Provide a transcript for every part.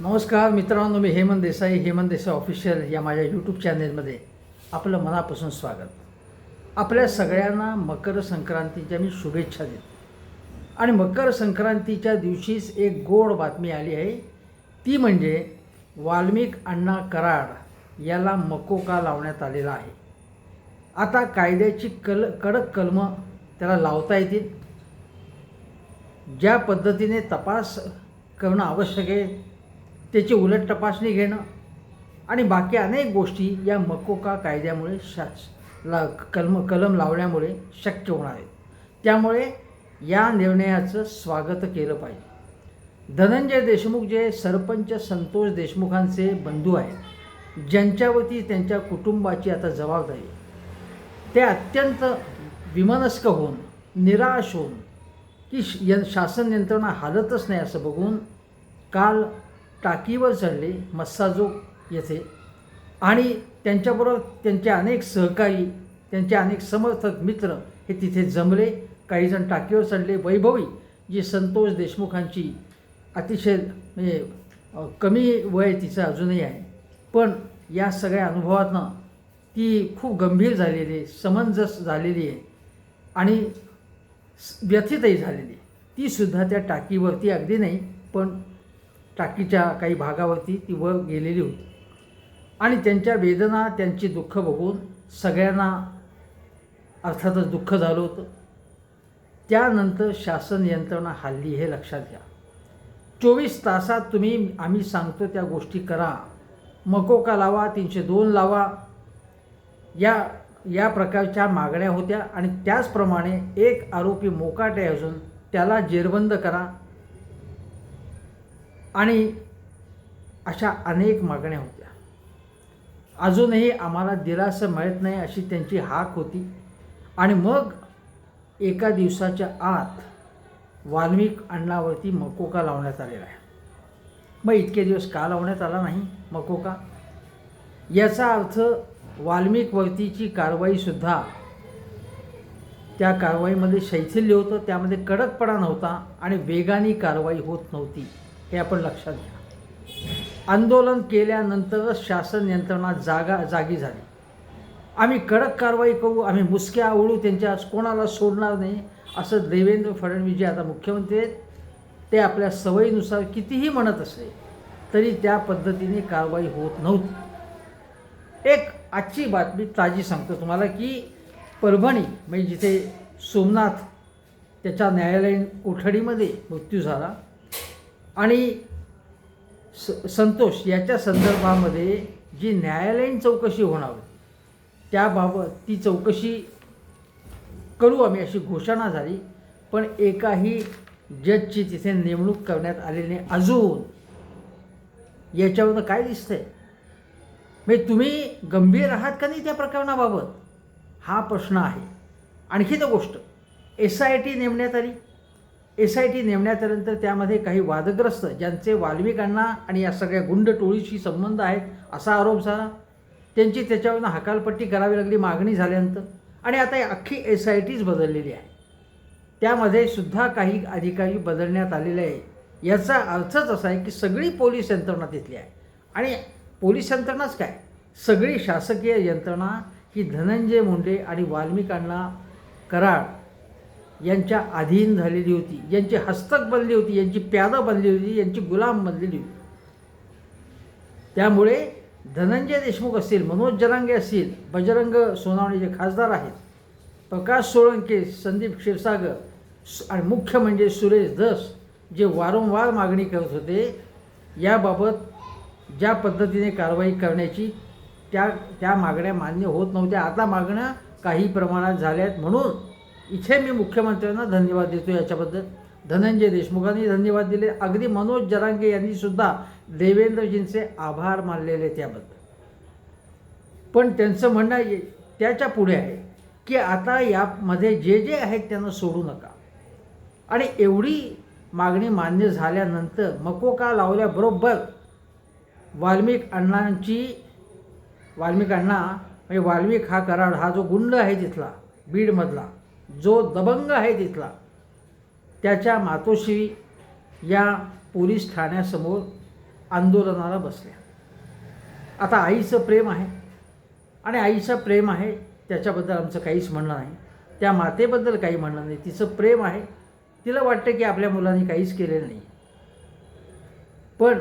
नमस्कार मित्रांनो मी हेमंत देसाई हेमंत देसाई ऑफिशियल या माझ्या यूट्यूब चॅनेलमध्ये आपलं मनापासून स्वागत. आपल्या सगळ्यांना मकर संक्रांतीच्या मी शुभेच्छा देतो. आणि मकर संक्रांतीच्या दिवशीच एक गोड बातमी आली आहे. ती म्हणजे वाल्मिक अण्णा कराड याला मकोका लावण्यात आलेला आहे. आता कायद्याची कल कडक कलमं त्याला लावता येतील. ज्या पद्धतीने तपास करणं आवश्यक आहे त्याची उलट तपासणी घेणं आणि बाकी अनेक गोष्टी या मकोका कायद्यामुळे शास ला कलम कलम लावण्यामुळे शक्य होणार आहेत. त्यामुळे या निर्णयाचं स्वागत केलं पाहिजे. धनंजय देशमुख जे सरपंच संतोष देशमुखांचे बंधू आहेत ज्यांच्यावरती त्यांच्या कुटुंबाची आता जबाबदारी ते अत्यंत विमनस्क होऊन निराश होऊन की श- य शासन यंत्रणा हालतच नाही असं बघून काल टाकीवर चढले मस्साजोग येथे. आणि त्यांच्याबरोबर त्यांचे अनेक सहकारी त्यांचे अनेक समर्थक मित्र हे तिथे जमले. काहीजण टाकीवर चढले. वैभवी जी संतोष देशमुखांची अतिशय म्हणजे कमी वय तिचं अजूनही आहे. पण या सगळ्या अनुभवातनं ती खूप गंभीर झालेली आहे समंजस झालेली आहे आणि व्यथितही झालेली ती सुद्धा त्या टाकीवरती अगदी नाही पण टाकीच्या काही भागावरती ती वर गेलेली होती. आणि त्यांच्या वेदना त्यांची दुःख बघून सगळ्यांना अर्थातच दुःख झालं होतं. त्यानंतर शासन यंत्रणा हल्ली हे लक्षात घ्या. चोवीस तासात तुम्ही आम्ही सांगतो त्या गोष्टी करा. मकोका लावा तीनशे दोन लावा. या या प्रकारच्या मागण्या होत्या आणि त्याचप्रमाणे एक आरोपी मोकाटे असून त्याला जेरबंद करा. आणि अशा अनेक मागण्या होत्या. अजूनही आम्हाला दिलासा मिळत नाही अशी त्यांची हाक होती. आणि मग एका दिवसाच्या आत वाल्मिक अण्णावरती मकोका लावण्यात आलेला आहे. मग इतके दिवस का लावण्यात आला नाही मकोका? याचा अर्थ वाल्मिकवरतीची कारवाईसुद्धा त्या कारवाईमध्ये शैथिल्य होतं त्यामध्ये कडकपणा नव्हता आणि वेगाने कारवाई होत नव्हती. हे आपण लक्षात घ्या. आंदोलन केल्यानंतरच शासन यंत्रणा जागा जागी झाली. आम्ही कडक कारवाई करू आम्ही मुसक्या आवळू त्यांच्या कोणाला सोडणार नाही असं देवेंद्र फडणवीस जे आता मुख्यमंत्री आहेत ते आपल्या सवयीनुसार कितीही म्हणत असले तरी त्या पद्धतीने कारवाई होत नव्हती. एक आजची बातमी ताजी सांगतो तुम्हाला की परभणी म्हणजे जिथे सोमनाथ त्याच्या न्यायालयीन कोठडीमध्ये मृत्यू झाला आणि स संतोष याच्या संदर्भामध्ये जी न्यायालयीन चौकशी होणार त्याबाबत ती चौकशी करू आम्ही अशी घोषणा झाली पण एकाही जजची तिथे नेमणूक करण्यात आलेली नाही. अजून याच्यावरनं काय दिसतंय? म्हणजे तुम्ही गंभीर आहात का नाही त्या प्रकरणाबाबत? हा प्रश्न आहे. आणखी तर गोष्ट एस आय टी नेमण्यात आली. एस आय टी नेमण्यानंतर त्यामध्ये काही वादग्रस्त ज्यांचे वाल्मिकांना आणि या सगळ्या गुंड टोळीशी संबंध आहेत असा आरोप झाला. त्यांची त्याच्यावरनं हकालपट्टी करावी लागली मागणी झाल्यानंतर. आणि आता अख्खी एस आय टीच बदललेली आहे. त्यामध्ये सुद्धा काही अधिकारी बदलण्यात आलेले आहे याचा अर्थच असा आहे की सगळी पोलीस यंत्रणा तिथली आहे. आणि पोलीस यंत्रणाच काय? सगळी शासकीय यंत्रणा ही धनंजय मुंडे आणि वाल्मिकांना कराड यांच्या अधीन झालेली होती. यांची हस्तक बनली होती यांची प्यादं बनली होती यांची गुलाम बनलेली होती. त्यामुळे धनंजय देशमुख असतील मनोज जरांगे असतील बजरंग सोनावणे जे खासदार आहेत प्रकाश सोळंके संदीप क्षीरसागर आणि मुख्य म्हणजे सुरेश धस जे वारंवार मागणी करत होते याबाबत ज्या पद्धतीने कारवाई करण्याची त्या त्या मागण्या मान्य होत नव्हत्या. आता मागण्या काही प्रमाणात झाल्या आहेत म्हणून इथे मी मुख्यमंत्र्यांना धन्यवाद देतो याच्याबद्दल. धनंजय देशमुखांनी धन्यवाद दिले. अगदी मनोज जरांगे यांनी सुद्धा देवेंद्रजींचे आभार मानलेले त्याबद्दल पण त्यांचं म्हणणं त्याच्या पुढे आहे की आता यामध्ये जे जे आहेत त्यांना सोडू नका. आणि एवढी मागणी मान्य झाल्यानंतर मकोका लावल्याबरोबर वाल्मिक अण्णांची वाल्मिक अण्णा म्हणजे वाल्मिक हा कराड हा जो गुंड आहे तिथला बीडमधला जो दबंग आहे तिथला त्याच्या मातोश्री या पोलीस ठाण्यासमोर आंदोलनाला बसल्या. आता आईचं प्रेम आहे आणि आईचं प्रेम आहे त्याच्याबद्दल आमचं काहीच म्हणणं नाही. त्या मातेबद्दल काही म्हणणं नाही. तिचं प्रेम आहे. तिला वाटतं की आपल्या मुलांनी काहीच केलेलं नाही. पण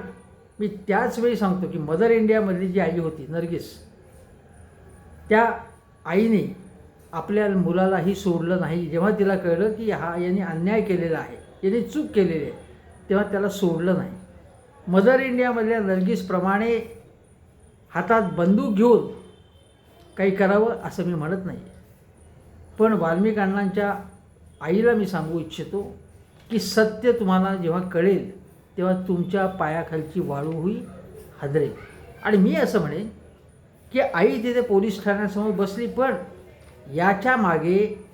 मी त्याच वेळी सांगतो की मदर इंडियामधली जी आई होती नर्गिस त्या आईने आपल्या मुलालाही सोडलं नाही. जेव्हा तिला कळलं की हा यांनी अन्याय केलेला आहे यांनी चूक केलेली आहे तेव्हा त्याला सोडलं नाही. मदर इंडियामधल्या नर्गिसप्रमाणे हातात बंदूक घेऊन काही करावं असं मी म्हणत नाही. पण वाल्मिक अण्णांच्या आईला मी सांगू इच्छितो की सत्य तुम्हाला जेव्हा कळेल तेव्हा तुमच्या पायाखालची वाळूही हादरेल. आणि मी असं म्हणेन की आई तिथे पोलीस ठाण्यासमोर बसली पण याच्या मागे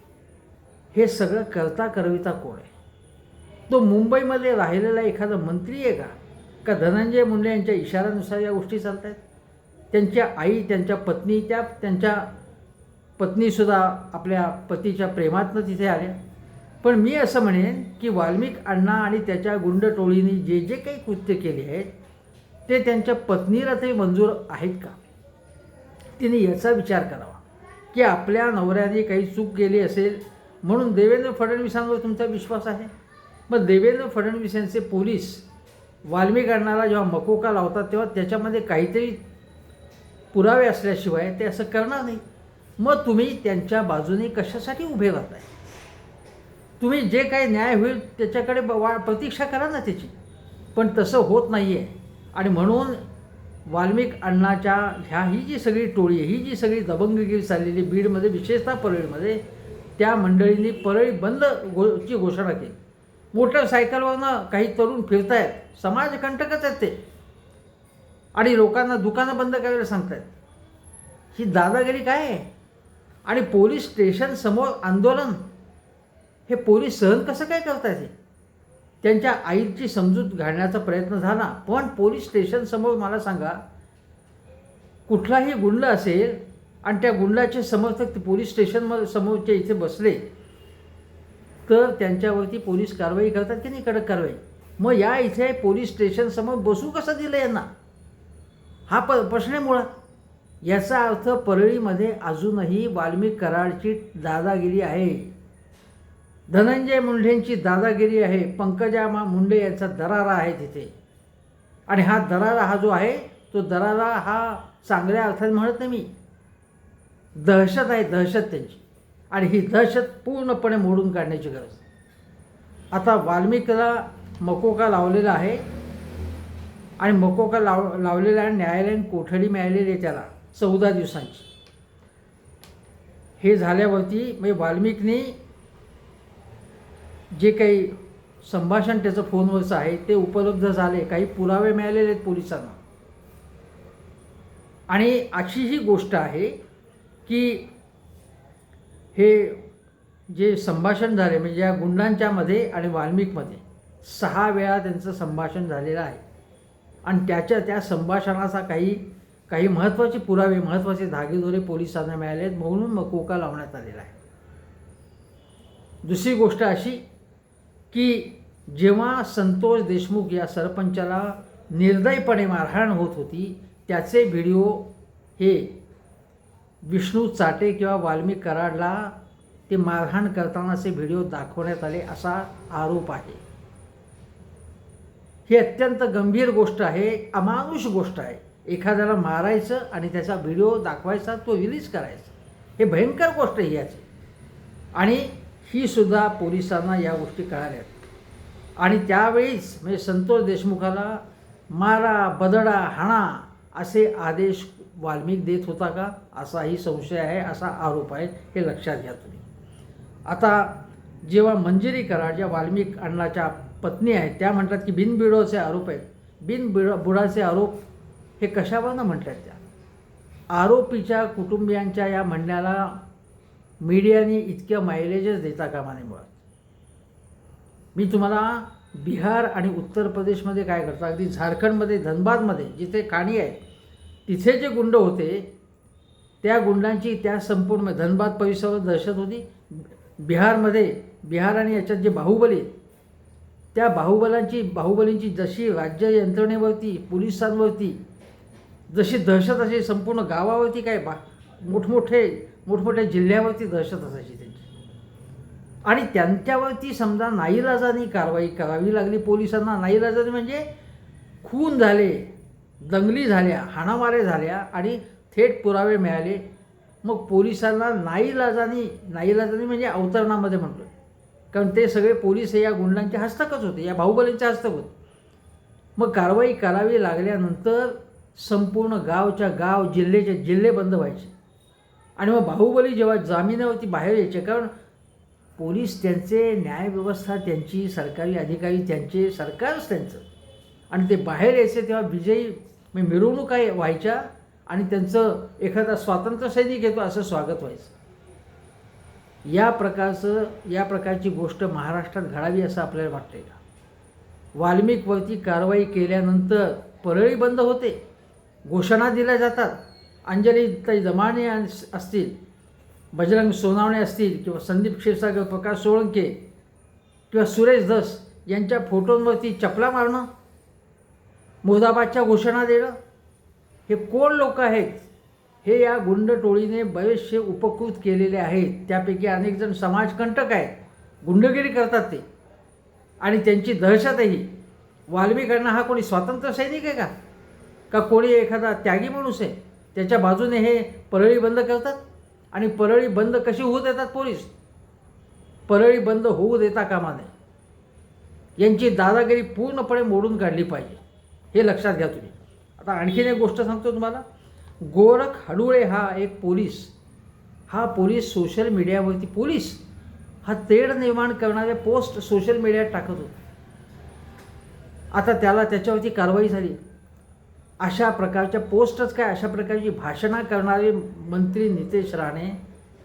हे सगळं करता करविता कोण आहे? तो मुंबईमध्ये राहिलेला एखादा मंत्री आहे का? का धनंजय मुंडे यांच्या इशाऱ्यानुसार या गोष्टी चालत आहेत त्यांच्या आई त्यांच्या पत्नी त्या त्यांच्या पत्नीसुद्धा आपल्या पतीच्या प्रेमातनं तिथे आल्या. पण मी असं म्हणेन की वाल्मिक अण्णा आणि त्याच्या गुंड टोळीने जे जे काही कृत्य केले आहेत ते त्यांच्या पत्नीला तरी मंजूर आहेत का? तिने याचा विचार करावा. की आपल्या नवऱ्याने काही चूक केली असेल म्हणून देवेंद्र फडणवीसांवर तुमचा विश्वास आहे? मग देवेंद्र फडणवीस यांचे पोलीस वाल्मीकरणाला जेव्हा मकोका लावतात तेव्हा त्याच्यामध्ये काहीतरी पुरावे असल्याशिवाय ते असं करणार नाही. मग तुम्ही त्यांच्या बाजूने कशासाठी उभे राहताय? तुम्ही जे काही न्याय होईल त्याच्याकडे वा प्रतीक्षा करा ना त्याची. पण तसं होत नाही आहे आणि म्हणून वाल्मिक अण्णाच्या ह्या ही जी सगळी टोळी ही जी सगळी दबंगगिरी चाललेली बीडमध्ये विशेषतः परळीमध्ये त्या मंडळींनी परळी बंद गो ची घोषणा केली. मोटरसायकलवरनं काही तरुण फिरतायत समाजकंटकच आहेत ते. आणि लोकांना दुकानं बंद करायला सांगतायत. ही दादागिरी काय आहे? आणि पोलीस स्टेशनसमोर आंदोलन हे पोलीस सहन कसं काय करतायत हे? त्यांच्या आईची समजूत घालण्याचा प्रयत्न झाला. पण पोलीस स्टेशनसमोर मला सांगा कुठलाही गुंड असेल आणि त्या गुंडाचे समर्थक पोलीस स्टेशन समोरच्या इथे बसले तर त्यांच्यावरती पोलीस कारवाई करतात की नाही कडक कारवाई? मग या इथे पोलीस स्टेशनसमोर बसू कसं दिलं यांना? हा प प्रश्न आहे मुळात. याचा अर्थ परळीमध्ये अजूनही वाल्मिक कराडची दादागिरी आहे. धनंजय मुंडेंची दादागिरी आहे पंकजा मा मुंडे यांचा दरारा आहे तिथे. आणि हा दरारा हा जो आहे तो दरारा हा चांगल्या अर्थाने म्हणत नाही मी. दहशत आहे दहशत त्यांची. आणि ही दहशत पूर्णपणे मोडून काढण्याची गरज आता वाल्मिकला मकोका लावलेला आहे. आणि मकोका लाव लावलेला आहे न्यायालयीन कोठडी मिळालेली आहे त्याला चौदा दिवसांची. हे झाल्यावरती म्हणजे वाल्मिकनी जे काही संभाषण त्याचं फोनवरचं आहे ते उपलब्ध झाले. काही पुरावे मिळालेले आहेत पोलिसांना. आणि अशी ही गोष्ट आहे की हे जे संभाषण झाले म्हणजे या गुंडांच्यामध्ये आणि वाल्मिकमध्ये सहा वेळा त्यांचं संभाषण झालेलं आहे. आणि त्याच्या त्या संभाषणाचा काही काही महत्त्वाचे पुरावे महत्त्वाचे धागेदोरे पोलिसांना मिळाले आहेत. म्हणून मकोका लावण्यात आलेला आहे. दुसरी गोष्ट अशी की जेव्हा संतोष देशमुख या सरपंचाला निर्दयपणे मारहाण होत होती त्याचे व्हिडिओ हे विष्णू चाटे किंवा वाल्मिक कराडला ते मारहाण करतानाचे व्हिडिओ दाखवण्यात आले असा आरोप आहे. ही अत्यंत गंभीर गोष्ट आहे अमानुष गोष्ट आहे. एखाद्याला मारायचं आणि त्याचा व्हिडिओ दाखवायचा तो रिलीज करायचा. हे भयंकर गोष्ट ही याची. आणि ही सुद्धा पोलिसांना या गोष्टी कळाल्यात आणि त्यावेळीच म्हणजे संतोष देशमुखाला मारा बदडा हाणा असे आदेश वाल्मिक देत होता का? असाही संशय आहे असा आरोप आहे हे लक्षात घ्या तुम्ही. आता जेव्हा मंजिरी कराड ज्या वाल्मिक अण्णाच्या पत्नी आहेत त्या म्हणतात की बिनबिडोचे आरोप आहेत. बिनबिड बुडाचे आरोप हे कशावरनं म्हणतात त्या? आरोपीच्या कुटुंबियांच्या या म्हणण्याला मीडियाने इतक्या मायलेजच देता कामा नये मुळात. मी तुम्हाला बिहार आणि उत्तर प्रदेशमध्ये काय करतो? अगदी झारखंडमध्ये धनबादमध्ये जिथे खाणी आहे तिथे जे गुंड होते त्या गुंडांची त्या संपूर्ण धनबाद परिसरावर दहशत होती. बिहारमध्ये बिहार आणि याच्यात जे बाहुबली आहेत, त्या बाहुबलांची बाहुबलींची जशी राज्य यंत्रणेवरती पोलिसांवरती जशी दहशत अशी संपूर्ण गावावरती काय बा मोठमोठे मोठमोठ्या जिल्ह्यावरती दहशत असायची त्यांची. आणि त्यांच्यावरती समजा नाईलाजानी कारवाई करावी लागली पोलिसांना नाईलाजानी म्हणजे खून झाले दंगली झाल्या हाणामारे झाल्या आणि थेट पुरावे मिळाले. मग पोलिसांना नाईलाजानी नाईलाजानी म्हणजे अवतरणामध्ये म्हटलं. कारण ते सगळे पोलीस या गुंडांचे हस्तकच होते या बाहुबलींचे हस्तक होते. मग कारवाई करावी लागल्यानंतर संपूर्ण गावच्या गाव जिल्ह्याचे जिल्हे बंद व्हायचे. आणि मग बाहुबली जेव्हा जामिनावरती बाहेर यायचे कारण पोलीस त्यांचे न्यायव्यवस्था त्यांची सरकारी अधिकारी त्यांचे सरकारच त्यांचं. आणि ते बाहेर यायचे तेव्हा विजयी म्हणजे मिरवणुका व्हायच्या आणि त्यांचं एखादा स्वातंत्र्य सैनिक येतो असं स्वागत व्हायचं. या प्रकारचं या प्रकारची गोष्ट महाराष्ट्रात घडावी असं आपल्याला वाटते का? वाल्मिकवरती कारवाई केल्यानंतर परळी बंद होते. घोषणा दिल्या जातात. अंजलीताई जमाने असतील बजरंग सोनावणे असतील किंवा संदीप क्षीरसागर प्रकाश सोळंके किंवा सुरेश धस यांच्या फोटोंवरती चपला मारणं मुर्दाबादच्या घोषणा देणं हे कोण लोक आहेत? हे या गुंड टोळीने बरेचसे उपकृत केलेले आहेत. त्यापैकी अनेकजण समाजकंटक आहेत. गुंडगिरी करतात ते. आणि त्यांची दहशतही. वाल्मिकांना हा कोणी स्वातंत्र्य सैनिक आहे का? का कोणी एखादा त्यागी माणूस आहे? त्याच्या बाजूने हे परळी बंद करतात आणि परळी बंद कशी होऊ देतात पोलीस? परळी बंद होऊ देता कामा नये. यांची दादागिरी पूर्णपणे मोडून काढली पाहिजे. हे लक्षात घ्या तुम्ही. आता आणखीन एक गोष्ट सांगतो तुम्हाला. गोरख हडुळे हा एक पोलीस. हा पोलीस सोशल मीडियावरती पोलीस. हा तेढ निर्माण करणारे पोस्ट सोशल मीडियात टाकत होता. आता त्याला त्याच्यावरती कारवाई झाली. अशा प्रकारच्या पोस्टच काय अशा प्रकारची भाषणं करणारे मंत्री नितेश राणे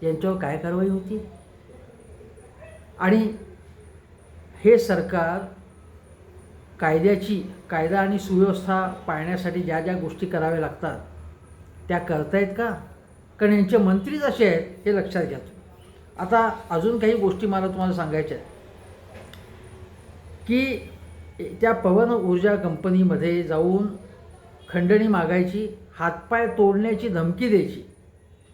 यांच्यावर काय कारवाई होती? आणि हे सरकार कायद्याची कायदा आणि सुव्यवस्था पाळण्यासाठी ज्या ज्या गोष्टी कराव्या लागतात त्या करतायत का? कारण यांचे मंत्रीच असे आहेत हे लक्षात घ्या आता अजून काही गोष्टी मला तुम्हाला सांगायच्या आहेत. की त्या पवन ऊर्जा कंपनीमध्ये जाऊन खंडणी मागायची हातपाय तोडण्याची धमकी द्यायची.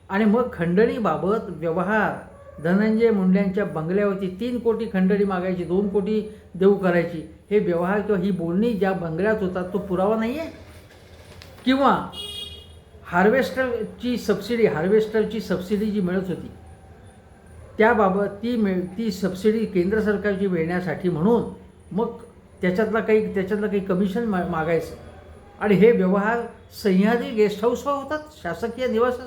आणि मग खंडणीबाबत व्यवहार धनंजय मुंड्यांच्या बंगल्यावरती तीन कोटी खंडणी मागायची दोन कोटी देऊ करायची हे व्यवहार किंवा ही बोलणी ज्या बंगल्यात होतात तो पुरावा नाही आहे किंवा हार्वेस्टरची सबसिडी हार्वेस्टरची सबसिडी जी मिळत होती त्याबाबत ती मिळ ती सबसिडी केंद्र सरकारची मिळण्यासाठी म्हणून मग त्याच्यातला काही त्याच्यातलं काही कमिशन मा मागायचं. आणि हे व्यवहार सह्याद्री गेस्ट हाऊसवर होतात शासकीय निवास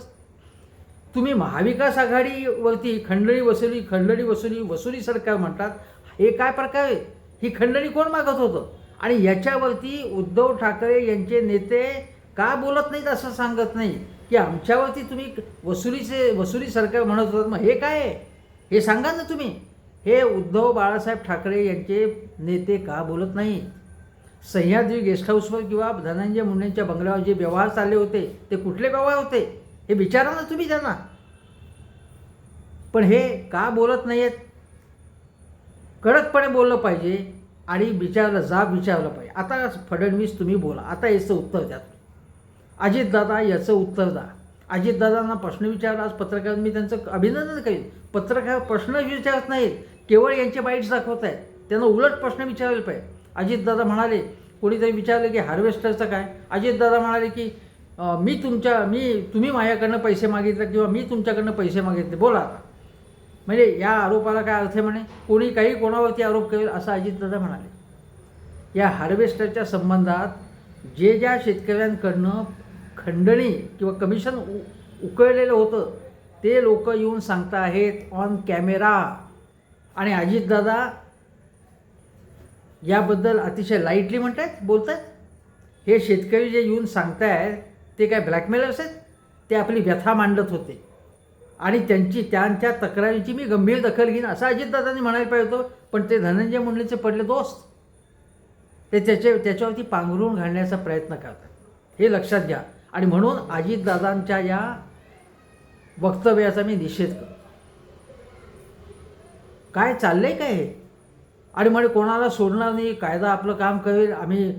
तुम्ही महाविकास आघाडीवरती खंडणी वसुली खंडणी वसुली वसुली सरकार म्हणतात हे काय प्रकार आहे? ही खंडणी कोण मागत होतं? आणि याच्यावरती उद्धव ठाकरे यांचे नेते का बोलत नाहीत असं सांगत नाही? की आमच्यावरती तुम्ही वसुलीचे वसुली सरकार म्हणत होतात मग हे काय आहे? हे सांगा ना तुम्ही. हे उद्धव बाळासाहेब ठाकरे यांचे नेते का बोलत नाही सह्याद्री गेस्ट हाऊसवर किंवा धनंजय मुंडेंच्या बंगल्यावर जे व्यवहार चालले होते ते कुठले व्यवहार होते? हे विचारा ना तुम्ही त्यांना. पण हे का बोलत नाही आहेत कडकपणे बोललं पाहिजे आणि विचारलं जाब विचारलं पाहिजे. आता फडणवीस तुम्ही बोला. आता याचं उत्तर द्या. अजितदादा याचं उत्तर द्या. अजितदादांना प्रश्न विचारला. आज पत्रकार मी त्यांचं अभिनंदन करीन. पत्रकार प्रश्न विचारत नाहीत. केवळ यांचे बाईट्स दाखवत आहेत त्यांना उलट प्रश्न विचारायला पाहिजे. अजितदादा म्हणाले कोणीतरी विचारलं की हार्वेस्टरचं काय? अजितदादा म्हणाले की मी तुमच्या मी तुम्ही माझ्याकडनं पैसे मागितले किंवा मी तुमच्याकडनं पैसे मागितले बोला आता. म्हणजे या आरोपाला काय अर्थ म्हणे? कोणी काही कोणावरती आरोप करेल असं अजितदादा म्हणाले. या हार्वेस्टरच्या संबंधात जे ज्या शेतकऱ्यांकडनं खंडणी किंवा कमिशन उ उकळलेलं होतं ते लोक येऊन सांगता आहेत ऑन कॅमेरा आणि अजितदादा याबद्दल अतिशय लाईटली म्हणत आहेत बोलत आहेत हे शेतकरी जे येऊन सांगतायत ते काय ब्लॅकमेलर्स आहेत? ते आपली व्यथा मांडत होते. आणि त्यांची त्यांच्या तक्रारीची मी गंभीर दखल घेईन असं अजितदादांनी म्हणायला पाहिजे होतं पण ते धनंजय मुंडेचे पडले दोस्त. ते त्याचे त्याच्यावरती पांघरून घालण्याचा प्रयत्न करतात. हे लक्षात घ्या. आणि म्हणून अजितदादांच्या या वक्तव्याचा मी निषेध करतो. काय चाललं आहे काय हे? आणि म्हणे कोणाला सोडणार नाही कायदा आपलं काम करेल आम्ही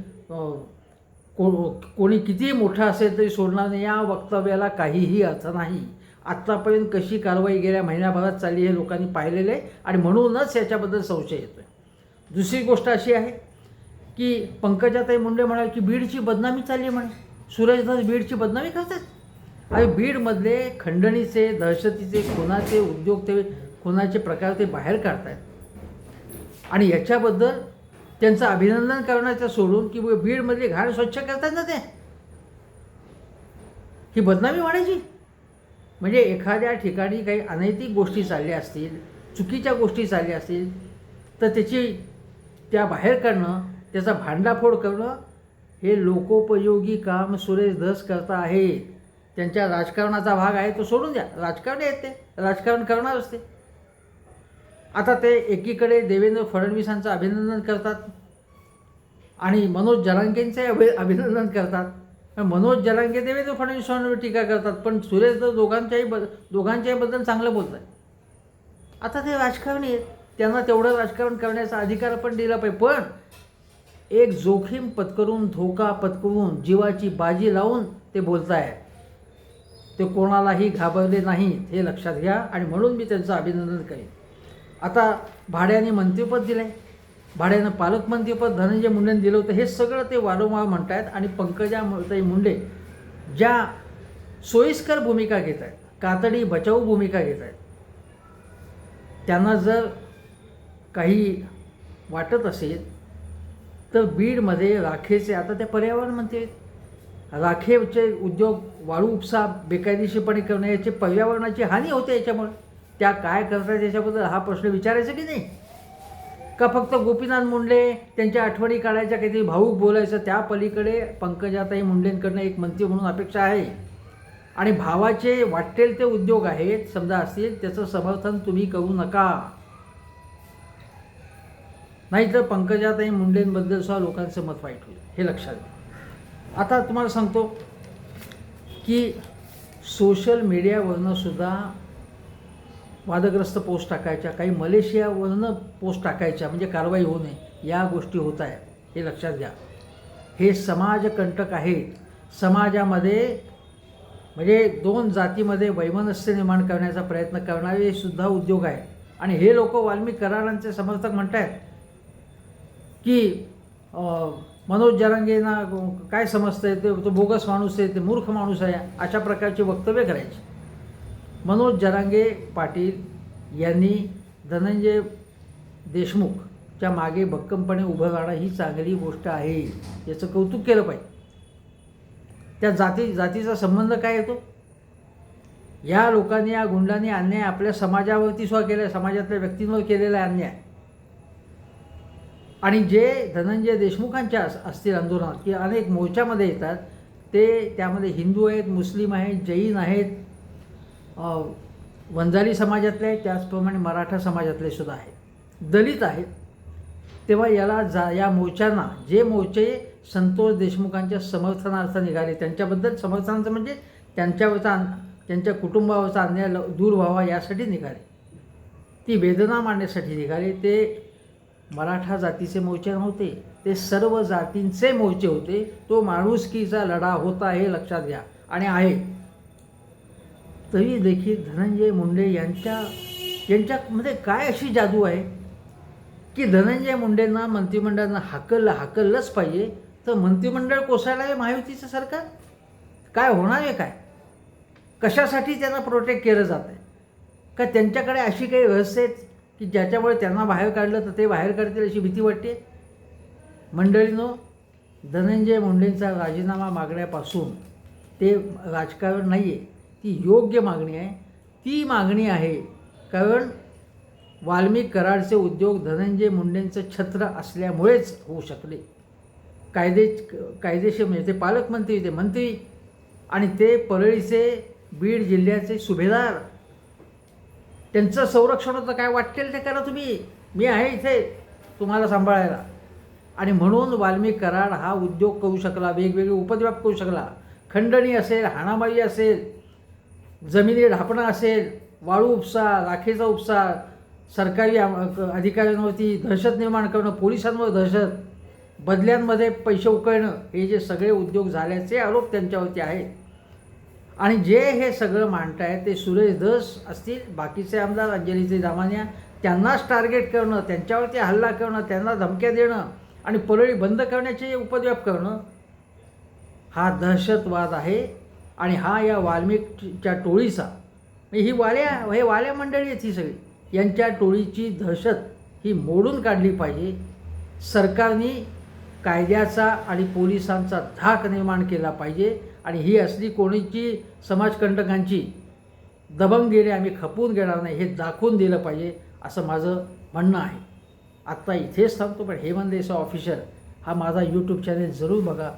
को कोणी कितीही मोठं असेल तरी सोडणार नाही या वक्तव्याला काहीही अर्थ नाही. आत्तापर्यंत कशी कारवाई गेल्या महिन्याभरात चालली हे लोकांनी पाहिलेलं आहे आणि म्हणूनच याच्याबद्दल संशय येतो आहे दुसरी गोष्ट अशी आहे की पंकजाताई मुंडे म्हणाले की बीडची बदनामी चालली म्हणे. सुरेशदास बीडची बदनामी करतात. आणि बीडमधले खंडणीचे दहशतीचे खुनाचे उद्योग ते खुनाचे प्रकार ते बाहेर काढतात आणि याच्याबद्दल त्यांचं अभिनंदन करण्याचं सोडून की बीडमधली घाण स्वच्छ करतात ना ते. ही बदनामी वाढायची. म्हणजे एखाद्या ठिकाणी काही अनैतिक गोष्टी चालल्या असतील चुकीच्या गोष्टी चालल्या असतील तर त्याची त्या बाहेर काढणं त्याचा भांडाफोड करणं हे लोकोपयोगी काम सुरेश धस करता आहे. त्यांच्या राजकारणाचा भाग आहे तो सोडून द्या. राजकारण आहेत ते राजकारण करणार असते आता ते एकीकडे देवेंद्र फडणवीसांचं अभिनंदन करतात आणि मनोज जरांगेंचंही अभि अभिनंदन करतात. मनोज जरांगे देवेंद्र फडणवीसांवर टीका करतात पण सुरेश तर दोघांच्याही ब दोघांच्याहीबद्दल चांगलं बोलत आहे. आता ते राजकारणी आहेत त्यांना तेवढं राजकारण करण्याचा अधिकार पण दिला पाहिजे. पण एक जोखीम पत्करून धोका पत्करून जीवाची बाजी लावून ते बोलताय ते कोणालाही घाबरले नाहीत हे लक्षात घ्या आणि म्हणून मी त्यांचं अभिनंदन करेन. आता भाड्याने मंत्रिपद दिलं आहे भाड्यानं पालकमंत्रीपद धनंजय मुंडेंनी दिलं होतं. हे सगळं ते वारंवार म्हणत आहेत आणि पंकजा ताई मुंडे ज्या सोयीस्कर भूमिका घेत आहेत कातडी बचाऊ भूमिका घेत आहेत त्यांना जर काही वाटत असेल तर बीडमध्ये राखेचे आता ते पर्यावरण मंत्री आहेत. राखेचे उद्योग वाळू उपसा बेकायदेशीरपणे करणे याची पर्यावरणाची हानी होते याच्यामुळे. त्या काय करतात याच्याबद्दल हा प्रश्न विचारायचा की नाही? का फक्त गोपीनाथ मुंडे त्यांच्या आठवणी काढायच्या काहीतरी भाऊक बोलायचं? त्या पलीकडे पंकजाताई मुंडेंकडनं एक मंत्री म्हणून अपेक्षा आहे. आणि भावाचे वाटेल ते उद्योग आहेत समजा असतील त्याचं समर्थन तुम्ही करू नका. नाहीतर पंकजाताई मुंडेंबद्दल सुद्धा लोकांचं मत वाईट होईल हे लक्षात घ्या. आता तुम्हाला सांगतो की सोशल मीडियावरनं सुद्धा वादग्रस्त पोस्ट टाकायच्या काही मलेशियावरनं पोस्ट टाकायच्या म्हणजे कारवाई होऊ नये या गोष्टी होत आहेत. हे लक्षात घ्या. हे समाजकंटक आहेत. समाजामध्ये म्हणजे दोन जातीमध्ये वैमनस्य निर्माण करण्याचा प्रयत्न करणारे सुद्धा उद्योग आहे आणि हे लोक वाल्मिक करारांचे समर्थक म्हणत आहेत की मनोज जरांगेंना काय समजतंय? ते तो बोगस माणूस आहे ते मूर्ख माणूस आहे अशा प्रकारची वक्तव्य करायची. मनोज जरांगे पाटील यांनी धनंजय देशमुखच्या मागे भक्कमपणे उभं राहणं ही चांगली गोष्ट आहे याचं कौतुक केलं पाहिजे. त्या जाती जातीचा संबंध काय येतो? या लोकांनी या गुंडांनी अन्याय आपल्या समाजावरती सुद्धा केला समाजातल्या व्यक्तींवर केलेला आहे अन्याय. आणि जे धनंजय देशमुखांच्या असतील आंदोलनात की अनेक मोर्चामध्ये येतात ते त्यामध्ये हिंदू आहेत मुस्लिम आहेत जैन आहेत वंजारी समाजातले आहेत त्याचप्रमाणे मराठा समाजातले सुद्धा आहेत. दलित आहेत. तेव्हा याला जा या मोर्चांना जे मोर्चे संतोष देशमुखांच्या समर्थनार्थ निघाले त्यांच्याबद्दल समर्थनार्थ म्हणजे त्यांच्यावरचा त्यांच्या कुटुंबावरचा अन्याय ल- दूर व्हावा यासाठी निघाले. ती वेदना मांडण्यासाठी निघाले. ते मराठा जातीचे मोर्चे नव्हते. ते सर्व जातींचे मोर्चे होते. तो माणुसकीचा लढा होता हे लक्षात घ्या. आणि आहे. तरी देखील धनंजय मुंडे यांच्या यांच्यामध्ये काय अशी जादू आहे? की धनंजय मुंडेंना मंत्रिमंडळांना हाकललं हाकललंच पाहिजे. तर मंत्रिमंडळ कोसळलं आहे महायुतीचं सरकार? काय होणार आहे काय? कशासाठी त्यांना प्रोटेक्ट केलं जात आहे? का त्यांच्याकडे अशी काही रहस्य आहेत की ज्याच्यामुळे त्यांना बाहेर काढलं तर ते बाहेर काढतील अशी भीती वाटते? मंडळीनो धनंजय मुंडेंचा राजीनामा मागण्यापासून ते राजकारण नाही आहे ती योग्य मागणी आहे. ती मागणी आहे. कारण वाल्मिक कराडचे उद्योग धनंजय मुंडेंचं छत्र असल्यामुळेच होऊ शकले. कायदे कायदेशीर म्हणजे ते पालकमंत्री ते मंत्री आणि ते परळीचे बीड जिल्ह्याचे सुभेदार. त्यांचं संरक्षण होतं काय वाटेल ते करा तुम्ही. मी आहे इथे तुम्हाला सांभाळायला. आणि म्हणून वाल्मिक कराड हा उद्योग करू शकला वेगवेगळे उपद्व्याप करू शकला. खंडणी असेल हाणामारी असेल जमिनी ढापणं असेल वाळू उपसा राखेचा उपसा सरकारी अधिकाऱ्यांवरती दहशत निर्माण करणं पोलिसांवर दहशत बदल्यांमध्ये पैसे उकळणं हे जे सगळे उद्योग झाल्याचे आरोप त्यांच्यावरती आहेत. आणि जे हे सगळं मांडतायत ते सुरेश दस असतील बाकीचे आमदार अंजलीचे दामान्या त्यांनाच टार्गेट करणं त्यांच्यावरती हल्ला करणं त्यांना धमक्या देणं आणि परळी बंद करण्याचे उपद्व्याप करणं हा दहशतवाद आहे. आणि हा या वाल्मिकच्या टोळीचा म्हणजे ही वाल्या हे वाल्या मंडळी आहेत ही सगळी यांच्या टोळीची दहशत ही मोडून काढली पाहिजे. सरकारने कायद्याचा आणि पोलिसांचा धाक निर्माण केला पाहिजे आणि ही असली कोणीची समाजकंटकांची दबंगगिरी आम्ही खपवून घेणार नाही हे दाखवून दिलं पाहिजे असं माझं म्हणणं आहे. आत्ता इथेच थांबतो पण हेमंत देसा ऑफिशियल हा माझा यूट्यूब चॅनेल जरूर बघा.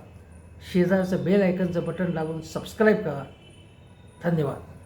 शेजारचं बेल आयकनचं बटन लागून सबस्क्राईब करा. धन्यवाद.